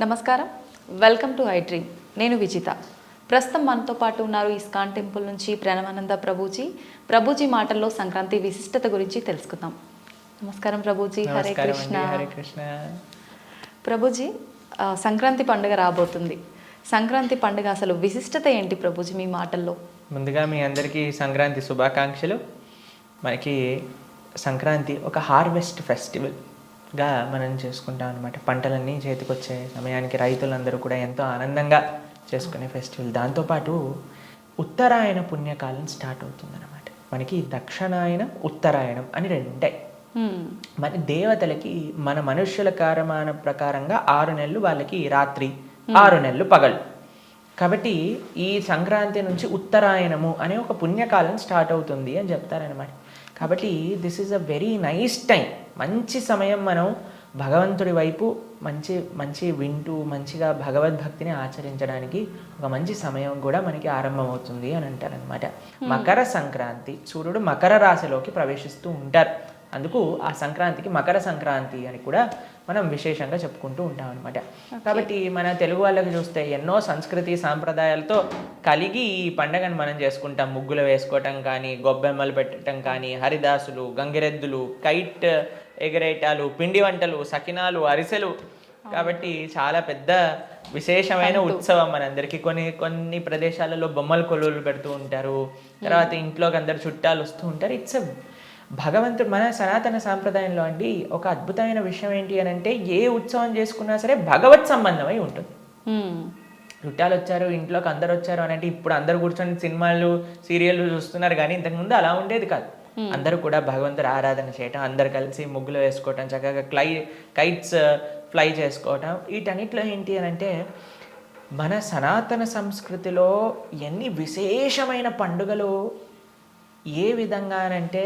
నమస్కారం. Welcome to I Dream. నేను విజిత. ప్రస్తుతం మనతో పాటు ఉన్నారు ఇస్కాన్ టెంపుల్ నుంచి ప్రణవానంద ప్రభుజీ. ప్రభుజీ మాటల్లో సంక్రాంతి విశిష్టత గురించి తెలుసుకుందాం. నమస్కారం ప్రభుజీ. హరే కృష్ణ అండి. హరే కృష్ణ. ప్రభుజీ సంక్రాంతి పండుగ రాబోతుంది. సంక్రాంతి పండుగ అసలు విశిష్టత ఏంటి ప్రభుజీ మీ మాటల్లో? ముందుగా మీ అందరికీ సంక్రాంతి శుభాకాంక్షలు. మనకి సంక్రాంతి ఒక హార్వెస్ట్ ఫెస్టివల్గా మనం చేసుకుంటాం అనమాట పంటలన్నీ చేతికొచ్చే సమయానికి రైతులందరూ కూడా ఎంతో ఆనందంగా చేసుకునే ఫెస్టివల్. దాంతోపాటు ఉత్తరాయణ పుణ్యకాలం స్టార్ట్ అవుతుందన్నమాట. మనకి దక్షిణాయనం ఉత్తరాయణం అని రెండు. ఉంటాయి. మన దేవతలకి మన మనుష్యుల కారమాన ప్రకారంగా ఆరు నెలలు వాళ్ళకి రాత్రి ఆరు నెలలు పగలు. కాబట్టి ఈ సంక్రాంతి నుంచి ఉత్తరాయణము అనే ఒక పుణ్యకాలం స్టార్ట్ అవుతుంది అని చెప్తారనమాట కాబట్టి this is a very nice time మంచి సమయం మనం భగవంతుడి వైపు మంచి మంచి వింటూ మంచిగా భగవద్భక్తిని ఆచరించడానికి ఒక మంచి సమయం కూడా మనకి ఆరంభమవుతుంది అని అంటారనమాట మకర సంక్రాంతి సూర్యుడు మకర రాశిలోకి ప్రవేశిస్తూ ఉంటారు. అందుకు ఆ సంక్రాంతికి మకర సంక్రాంతి అని కూడా మనం విశేషంగా చెప్పుకుంటూ ఉంటాం అనమాట కాబట్టి మన తెలుగు వాళ్ళకి చూస్తే ఎన్నో సంస్కృతి సాంప్రదాయాలతో కలిగి ఈ పండగను మనం చేసుకుంటాం. ముగ్గులు వేసుకోవటం కానీ గొబ్బెమ్మలు పెట్టడం కానీ హరిదాసులు గంగిరెద్దులు కైట్ ఎగరేటాలు పిండి వంటలు సకినాలు అరిసెలు. కాబట్టి చాలా పెద్ద విశేషమైన ఉత్సవం మనందరికీ కొన్ని కొన్ని ప్రదేశాలలో బొమ్మల కొలువులు పెడుతూ ఉంటారు. తర్వాత ఇంట్లోకి అందరు చుట్టాలు వస్తూ ఉంటారు. ఇట్స్ భగవంతుడు మన సనాతన సాంప్రదాయంలో అండి ఒక అద్భుతమైన విషయం ఏంటి అని అంటే ఏ ఉత్సవం చేసుకున్నా సరే భగవత్ సంబంధమై ఉంటుంది. చుట్టాలు వచ్చారు ఇంట్లోకి అందరు వచ్చారు అని అంటే ఇప్పుడు అందరు కూర్చొని సినిమాలు సీరియళ్ళు చూస్తున్నారు కానీ ఇంతకుముందు అలా ఉండేది కాదు. అందరూ కూడా భగవంతుడు ఆరాధన చేయటం అందరు కలిసి ముగ్గులు వేసుకోవటం చక్కగా క్లై కైట్స్ ఫ్లై చేసుకోవటం వీటన్నిటిలో ఏంటి అని అంటే మన సనాతన సంస్కృతిలో ఎన్ని విశేషమైన పండుగలు ఏ విధంగానంటే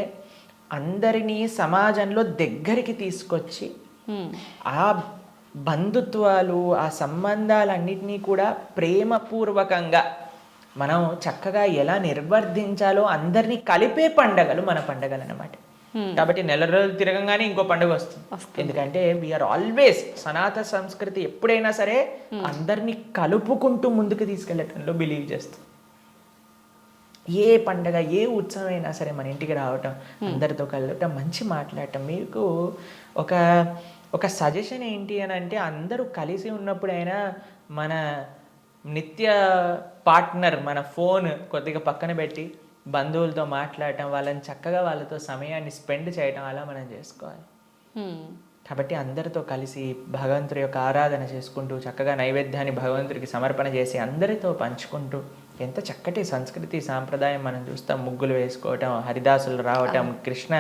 అందరినీ సమాజంలో దగ్గరికి తీసుకొచ్చి. ఆ బంధుత్వాలు ఆ సంబంధాలన్నిటినీ కూడా ప్రేమపూర్వకంగా మనం చక్కగా ఎలా నిర్వర్ధించాలో అందరినీ కలిపే పండగలు మన పండగలు అనమాట కాబట్టి నెల రోజులు తిరగంగానే ఇంకో పండుగ వస్తుంది. ఎందుకంటే వీఆర్ ఆల్వేస్ సనాతన సంస్కృతి ఎప్పుడైనా సరే అందరినీ కలుపుకుంటూ ముందుకు తీసుకెళ్ళటంలో బిలీవ్ చేస్తుంది. ఏ పండగ ఏ ఉత్సవం అయినా సరే మన ఇంటికి రావటం అందరితో కలవటం మంచి మాట్లాడటం. మీకు ఒక ఒక సజెషన్ ఏంటి అని అంటే అందరూ కలిసి ఉన్నప్పుడైనా మన నిత్య పార్ట్నర్ మన ఫోన్ కొద్దిగా పక్కన పెట్టి బంధువులతో మాట్లాడటం వాళ్ళని చక్కగా వాళ్ళతో సమయాన్ని స్పెండ్ చేయటం అలా మనం చేసుకోవాలి. హ్మ్. కాబట్టి అందరితో కలిసి భగవంతుడి యొక్క ఆరాధన చేసుకుంటూ చక్కగా నైవేద్యాన్ని భగవంతుడికి సమర్పణ చేసి అందరితో పంచుకుంటూ ఎంత చక్కటి సంస్కృతి సాంప్రదాయం మనం చూస్తాం. ముగ్గులు వేసుకోవటం హరిదాసులు రావటం కృష్ణ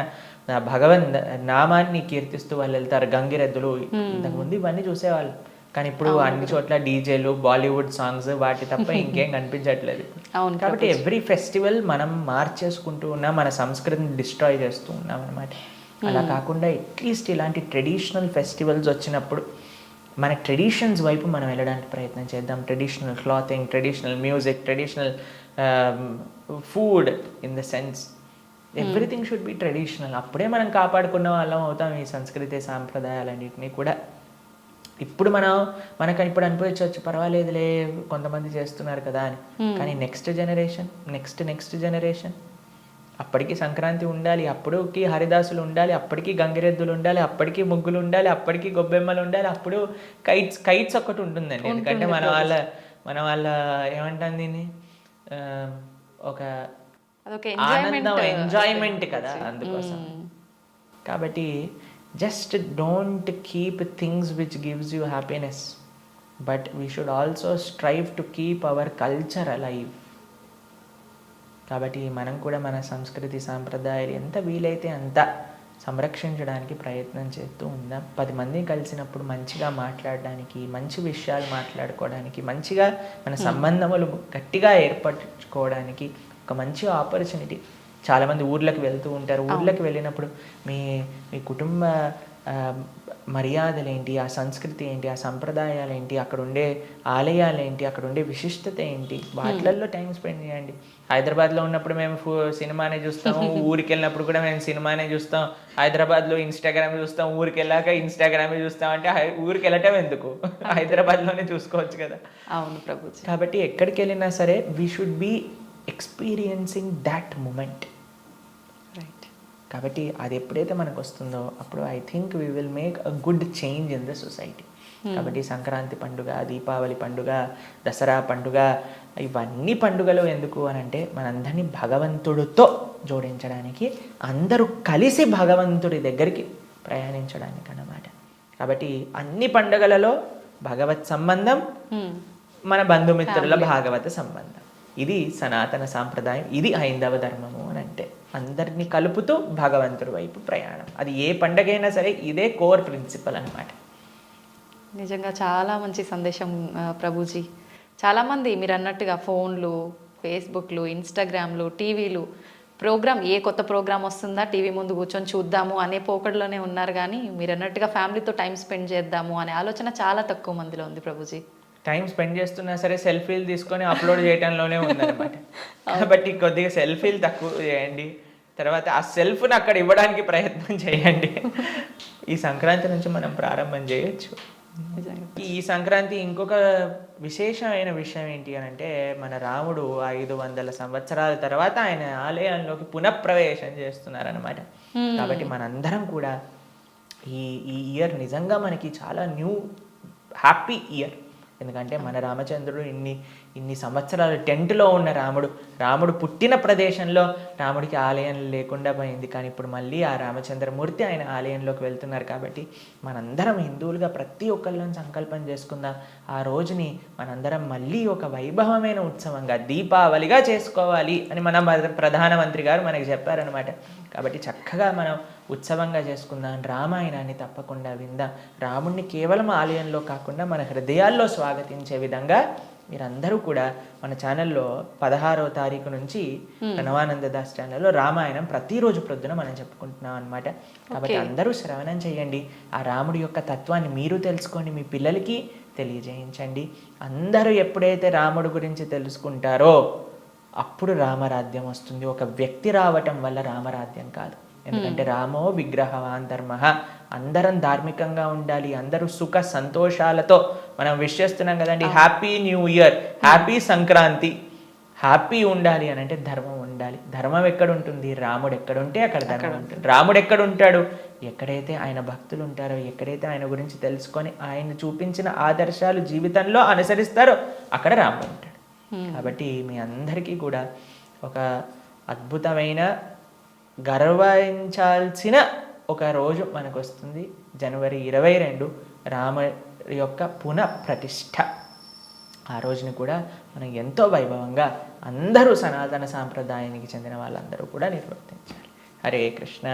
భగవన్ నామాన్ని కీర్తిస్తూ వాళ్ళు వెళ్తారు. గంగిరెద్దులు ఇంతకుముందు ఇవన్నీ చూసేవాళ్ళు. కానీ ఇప్పుడు అన్ని చోట్ల డీజేలు బాలీవుడ్ సాంగ్స్ వాటి తప్ప ఇంకేం కనిపించట్లేదు. కాబట్టి ఎవ్రీ ఫెస్టివల్ మనం మార్చేసుకుంటూ ఉన్నాం. మన సంస్కృతిని డిస్ట్రాయ్ చేస్తూ ఉన్నాం అనమాట అలా కాకుండా అట్లీస్ట్ ఇలాంటి ట్రెడిషనల్ ఫెస్టివల్స్ వచ్చినప్పుడు మన ట్రెడిషన్స్ వైపు మనం వెళ్ళడానికి ప్రయత్నం చేద్దాం. Traditional clothing traditional music traditional food in the sense everything should be traditional అప్పుడే మనం కాపాడుకున్న వాళ్ళం అవుతాం ఈ సంస్కృతి సాంప్రదాయాలన్నింటినీ కూడా. ఇప్పుడు మనం మనకు ఇప్పుడు అనిపించవచ్చు పర్వాలేదులే కొంతమంది చేస్తున్నారు కదా అని. కానీ next generation next next generation అప్పటికి సంక్రాంతి ఉండాలి అప్పుడుకి హరిదాసులు ఉండాలి అప్పటికి గంగిరెద్దులు ఉండాలి అప్పటికి ముగ్గులు ఉండాలి అప్పటికి గొబ్బెమ్మలు ఉండాలి అప్పుడు కైట్స్ కైట్స్ ఒకటి ఉంటుందండి. ఎందుకంటే మన వాళ్ళ మన వాళ్ళ ఏమంటాం దీన్ని? ఒక ఆనందం ఎంజాయ్మెంట్ కదా అందుకోసం. కాబట్టి just don't keep things which gives you happiness but we should also strive to keep our culture alive కాబట్టి మనం కూడా మన సంస్కృతి సాంప్రదాయాలు ఎంత వీలైతే అంత సంరక్షించడానికి ప్రయత్నం చేస్తూ ఉందాం. పది మంది కలిసినప్పుడు మంచిగా మాట్లాడడానికి మంచి విషయాలు మాట్లాడుకోవడానికి మంచిగా మన సంబంధములు గట్టిగా ఏర్పరచుకోవడానికి ఒక మంచి ఆపర్చునిటీ చాలామంది ఊర్లకు వెళ్తూ ఉంటారు. ఊర్లకు వెళ్ళినప్పుడు మీ మీ కుటుంబ మర్యాదలేంటి ఆ సంస్కృతి ఏంటి ఆ సంప్రదాయాలు ఏంటి అక్కడ ఉండే ఆలయాలు ఏంటి? అక్కడ ఉండే విశిష్టత ఏంటి వాటిలలో టైం స్పెండ్ చేయండి. హైదరాబాద్లో ఉన్నప్పుడు మేము ఫు- సినిమానే చూస్తాము ఊరికి వెళ్ళినప్పుడు కూడా మేము సినిమానే చూస్తాం. హైదరాబాద్లో ఇన్స్టాగ్రామ్ చూస్తాం ఊరికి వెళ్ళాక ఇన్స్టాగ్రామే చూస్తాం. అంటే ఊరికి వెళ్ళటం ఎందుకు? హైదరాబాద్లోనే చూసుకోవచ్చు కదా. అవును ప్రభుజీ. కాబట్టి ఎక్కడికి వెళ్ళినా సరే we should be experiencing that moment కాబట్టి అది ఎప్పుడైతే మనకు వస్తుందో అప్పుడు I think we will make a good change in the society కాబట్టి సంక్రాంతి పండుగ దీపావళి పండుగ దసరా పండుగ ఇవన్నీ పండుగలు ఎందుకు అని అంటే మనందరినీ భగవంతుడితో జోడించడానికి అందరూ కలిసి భగవంతుడి దగ్గరికి ప్రయాణించడానికి అన్నమాట. కాబట్టి అన్ని పండుగలలో భగవత్ సంబంధం Hmm. మన బంధుమిత్రుల భాగవత సంబంధం. ఇది సనాతన సాంప్రదాయం ఇది హైందవ ధర్మము. అందరినీ కలుపుతూ భగవంతుడి వైపు ప్రయాణం. అది ఏ పండగైనా సరే ఇదే కోర్ ప్రిన్సిపల్ అన్నమాట. నిజంగా చాలా మంచి సందేశం ప్రభుజీ. చాలామంది మీరు అన్నట్టుగా ఫోన్లు ఫేస్బుక్లు ఇన్స్టాగ్రామ్లు టీవీలు ప్రోగ్రామ్ ఏ కొత్త ప్రోగ్రామ్ వస్తుందా టీవీ ముందు కూర్చొని చూద్దాము అనే పోకడలోనే ఉన్నారు కానీ మీరు అన్నట్టుగా ఫ్యామిలీతో టైం స్పెండ్ చేద్దాము అనే ఆలోచన చాలా తక్కువ మందిలో ఉంది ప్రభుజీ. టైం స్పెండ్ చేస్తున్నా సరే సెల్ఫీలు తీసుకొని అప్లోడ్ చేయడంలోనే ఉందన్నమాట. కాబట్టి కొద్దిగా సెల్ఫీలు తక్కువ చేయండి. తర్వాత ఆ సెల్ఫ్ని అక్కడ ఇవ్వడానికి ప్రయత్నం చేయండి. ఈ సంక్రాంతి నుంచి మనం ప్రారంభం చేయొచ్చు. ఈ సంక్రాంతి ఇంకొక విశేషమైన విషయం ఏంటి అని అంటే మన రాముడు ఐదు వందల సంవత్సరాల తర్వాత ఆయన ఆలయంలోకి పునఃప్రవేశం చేస్తున్నారనమాట కాబట్టి మనందరం కూడా ఈ ఈ ఇయర్ నిజంగా మనకి చాలా న్యూ హ్యాపీ ఇయర్ ఎందుకంటే మన రామచంద్రుడు ఇన్ని ఇన్ని సంవత్సరాలు టెంట్లో ఉన్న రాముడు రాముడు పుట్టిన ప్రదేశంలో రాముడికి ఆలయం లేకుండా పోయింది. కానీ ఇప్పుడు మళ్ళీ ఆ రామచంద్రమూర్తి ఆయన ఆలయంలోకి వెళ్తున్నారు కాబట్టి మనందరం హిందువులుగా ప్రతి ఒక్కళ్ళని సంకల్పం చేసుకుందాం. ఆ రోజుని మనందరం మళ్ళీ ఒక వైభవమైన ఉత్సవంగా దీపావళిగా చేసుకోవాలి అని మన ప్రధానమంత్రి గారు మనకి చెప్పారనమాట కాబట్టి చక్కగా మనం ఉత్సవంగా చేసుకుందాం. రామాయణాన్ని తప్పకుండా విందాం. రాముణ్ణి కేవలం ఆలయంలో కాకుండా మన హృదయాల్లో స్వాగతించే విధంగా మీరందరూ కూడా మన ఛానల్లో పదహారవ తారీఖు నుంచి ప్రణవానంద దాస్ ఛానల్లో రామాయణం ప్రతిరోజు ప్రొద్దున మనం చెప్పుకుంటున్నాం అనమాట కాబట్టి అందరూ శ్రవణం చేయండి. ఆ రాముడి యొక్క తత్వాన్ని మీరు తెలుసుకోండి మీ పిల్లలకి తెలియజేయించండి. అందరూ ఎప్పుడైతే రాముడు గురించి తెలుసుకుంటారో అప్పుడు రామరాజ్యం వస్తుంది. ఒక వ్యక్తి రావటం వల్ల రామరాజ్యం కాదు. ఎందుకంటే రామో విగ్రహవాన్ ధర్మ. అందరం ధార్మికంగా ఉండాలి. అందరూ సుఖ సంతోషాలతో మనం విష్ చేస్తున్నాం కదండి happy new year happy Sankranti happy ఉండాలి అని అంటే ధర్మం ఉండాలి. ధర్మం ఎక్కడ ఉంటుంది రాముడు ఎక్కడ ఉంటే అక్కడ ధర్మం ఉంటుంది. రాముడు ఎక్కడ ఉంటాడు ఎక్కడైతే ఆయన భక్తులు ఉంటారో ఎక్కడైతే ఆయన గురించి తెలుసుకొని ఆయన చూపించిన ఆదర్శాలు జీవితంలో అనుసరిస్తారో అక్కడ రాముడు ఉంటాడు. కాబట్టి మీ అందరికీ కూడా ఒక అద్భుతమైన గర్వించాల్సిన ఒక రోజు మనకు వస్తుంది జనవరి ఇరవై రెండు రామ యొక్క పునః ప్రతిష్ఠ ఆ రోజుని కూడా మనం ఎంతో వైభవంగా అందరూ సనాతన సాంప్రదాయానికి చెందిన వాళ్ళందరూ కూడా నిర్వర్తించాలి. హరే కృష్ణ.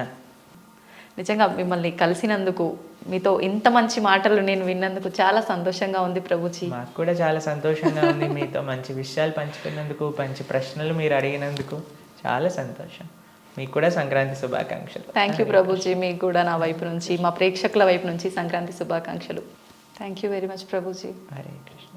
నిజంగా మిమ్మల్ని కలిసినందుకు మీతో ఇంత మంచి మాటలు నేను విన్నందుకు చాలా సంతోషంగా ఉంది ప్రభుజీ. మాకు కూడా చాలా సంతోషంగా ఉంది మీతో మంచి విషయాలు పంచుకున్నందుకు మంచి ప్రశ్నలు మీరు అడిగినందుకు. చాలా సంతోషం. మీకు కూడా సంక్రాంతి శుభాకాంక్షలు. థ్యాంక్ యూ ప్రభుజీ మీకు కూడా నా వైపు నుంచి మా ప్రేక్షకుల వైపు నుంచి సంక్రాంతి శుభాకాంక్షలు. Thank you very much Prabhuji Hare Krishna